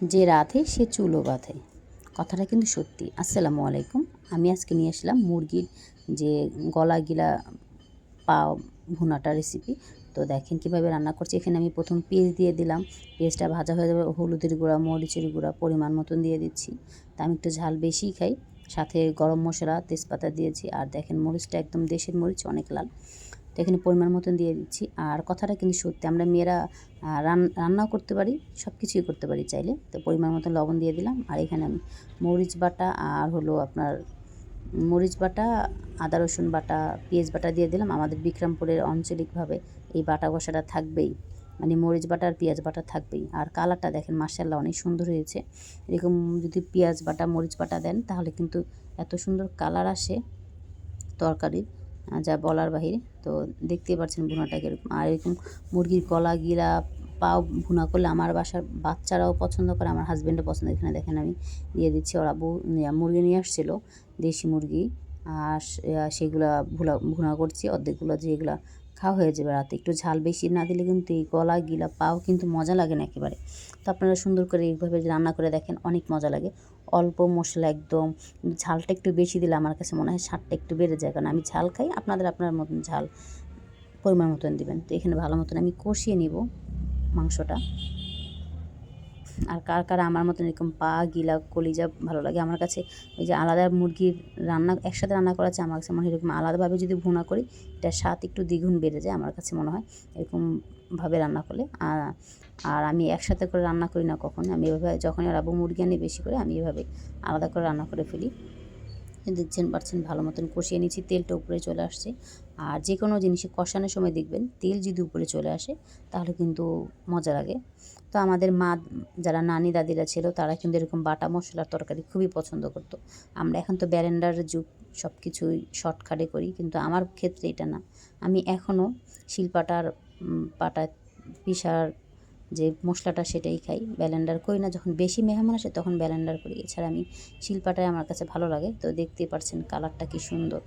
যে রাধে, সে চুলো বাঁধে। কথাটা কিন্তু সত্যি। আসসালামু আলাইকুম। আমি আজকে নিয়ে আসলাম মুরগির যে গলা গিলা পা ভুনাটা রেসিপি তো দেখেন কীভাবে রান্না করছি। এখানে আমি প্রথম পেঁয়াজ দিয়ে দিলাম। পেঁয়াজটা ভাজা হয়ে যাবে, হলুদের গুঁড়া, মরিচের গুঁড়া পরিমাণ মতন দিয়ে দিচ্ছি। তা আমি একটু ঝাল বেশিই খাই। সাথে গরম মশলা, তেজপাতা দিয়েছি। আর দেখেন মরিচটা একদম দেশের মরিচ, অনেক লাল। তো এখানে পরিমাণ মতন দিয়ে দিচ্ছি। আর কথাটা কিন্তু সত্যি, আমরা মেয়েরা রান, রান্নাও করতে পারি সব কিছুই করতে পারি চাইলে। তো পরিমাণ মতন লবণ দিয়ে দিলাম। আর এখানে আমি মরিচ বাটা আর হলো আপনার মরিচ বাটা, আদা, রসুন বাটা, পেঁয়াজ বাটা দিয়ে দিলাম। আমাদের বিক্রমপুরের আঞ্চলিকভাবে এই বাটা বসাটা থাকবেই। মানে মরিচ বাটা আর পেঁয়াজ বাটা থাকবেই। আর কালারটা দেখেন মার্শাল্লাহ অনেক সুন্দর হয়েছে। এরকম যদি পেঁয়াজ বাটা, মরিচ বাটা দেন, তাহলে কিন্তু এত সুন্দর কালার আসে তরকারির। যা বলার বাহিরে। তো দেখতে পাচ্ছেন ভুনাটা কীরকম। আর এরকম মুরগির কলা গিলা পাও ভুনা করলে আমার বাসার বাচ্চারাও পছন্দ করে, আমার হাজব্যান্ডও পছন্দ। এখানে দেখেন আমি দিয়ে দিচ্ছি, ওরা মুরগি নিয়ে আসছিল, দেশি মুরগি। আর সেগুলো ভুলা, ভুনা করছি, অর্ধেকগুলো যেগুলো খাওয়া হয়ে যাবে রাতে। একটু ঝাল বেশি না দিলে কিন্তু এই গলা, গিলা, পাও কিন্তু মজা লাগে না একেবারে। তো আপনারা সুন্দর করে এইভাবে রান্না করে দেখেন, অনেক মজা লাগে। অল্প মশলা একদম, ঝালটা একটু বেশি দিলে আমার কাছে মনে হয় স্বাদটা একটু বেড়ে যায়, কারণ আমি ঝাল খাই, আপনাদের আপনার মতন ঝাল পরিমাণ মতন দেবেন। তো এখানে ভালো মতন আমি কষিয়ে নিব মাংসটা। আর কার কার আমার মতন এরকম পা, গিলা, কলিজা ভালো লাগে? আমার কাছে ওই যে আলাদা মুরগির রান্না, একসাথে রান্না করা আছে, আমার কাছে মনে হয় এরকম আলাদাভাবে যদি ভুনা করি এটা স্বাদ একটু দ্বিগুণ বেড়ে যায় আমার কাছে মনে হয়, এরকমভাবে রান্না করলে। আর আর আমি একসাথে করে রান্না করি না কখনো আমি এভাবে যখনই রাবো মুরগি আনি বেশি করে, আমি এভাবে আলাদা করে রান্না করে ফেলি। দেখছেন পাচ্ছেন ভালো মতন কষিয়ে নিচ্ছি, তেলটা উপরে চলে আসছে। আর যে কোনো জিনিসে কষানোর সময় দেখবেন, তেল যদি উপরে চলে আসে, তাহলে কিন্তু মজা লাগে। তো আমাদের মা, যারা নানি দাদিরা ছিল, তারা কিন্তু এরকম বাটা মশলার তরকারি খুবই পছন্দ করতো। আমরা এখন তো ব্যারেন্ডার যুগ সব কিছুই শর্টকাটে করি, কিন্তু আমার ক্ষেত্রে এটা না। আমি এখনও শিলপাটার পাটা পিসার যে মশলাটা সেটাই খাই। ব্যালেন্ডার করি না, যখন বেশি মেহমান আসে তখন ব্যালেন্ডার করি। এছাড়া আমি শিল্পাটাই আমার কাছে ভালো লাগে। তো দেখতেই পারছেন কালারটা কি সুন্দর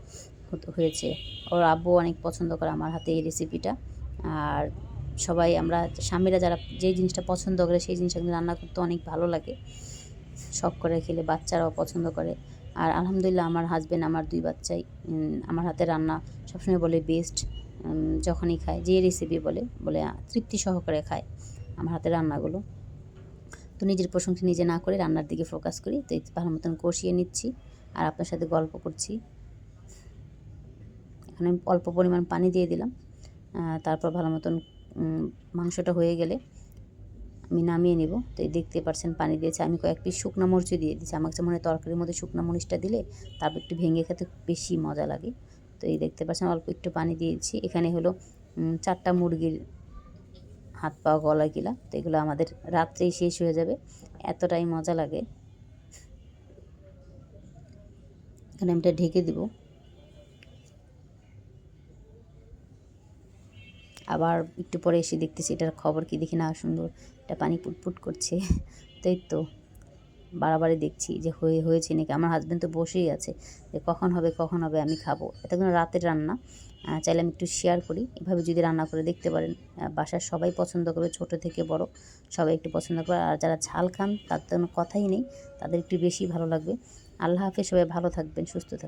হয়েছে। ওর আব্বু অনেক পছন্দ করে আমার হাতে এই রেসিপিটা আর সবাই আমরা, স্বামীরা যারা যে জিনিসটা পছন্দ করে সেই জিনিসটা রান্না করতে অনেক ভালো লাগে। শখ করে খেলে বাচ্চারাও পছন্দ করে। আর আলহামদুলিল্লাহ আমার হাজব্যান্ড আমার দুই বাচ্চাই। আমার হাতে রান্না সবসময় বলে বেস্ট যখনই খায়, যে রেসিপি বলে বলে তৃপ্তি সহকারে খায়। আমার হাতে রান্নাগুলো। তো নিজের প্রশংসা নিজে না করে রান্নার দিকে ফোকাস করি। তো ভালো মতন কষিয়ে নিচ্ছি আর আপনার সাথে গল্প করছি। এখানে অল্প পরিমাণ পানি দিয়ে দিলাম। তারপর ভালো মতন মাংসটা হয়ে গেলে আমি নামিয়ে নেব। তো এই দেখতে পাচ্ছেন পানি দিয়েছে। আমি কয়েক পিস শুকনো মরিচও দিয়ে দিচ্ছি আমার কাছে মনে হয় তরকারির মধ্যে শুকনো মরিচটা দিলে তারপর একটু ভেঙে খেতে বেশি মজা লাগে। তো এই দেখতে পাচ্ছেন অল্প একটু পানি দিয়েছি। এখানে হলো চারটা মুরগির হাত পা, গলা গিলা, তো এগুলো আমাদের রাত্রেই শেষ হয়ে যাবে। এতটাই মজা লাগে। এখানে আমি এটা ঢেকে দিব। আবার একটু পরে এসে দেখতেছি, এটার খবর কি দেখি না, সুন্দর। এটা পানি পুটপুট করছে। তাই তো। বাড়াবাড়ি দেখছি যে হয়ে, হয়েছে নাকি? আমার হাজব্যান্ড তো বসেই আছে যে কখন হবে কখন হবে আমি খাব। এটা কোনো রাতের রান্না। চাইলে আমি একটু শেয়ার করি। এভাবে যদি রান্না করে দেখতে পারেন। বাসার সবাই পছন্দ করবে, ছোট থেকে বড়। সবাই একটু পছন্দ করে। আর যারা ঝাল খান, তার তো কোনো কথাই নেই। তাদের একটু বেশি ভালো লাগবে। আল্লাহ হাফেজ, সবাই ভালো থাকবেন, সুস্থ থাকবেন।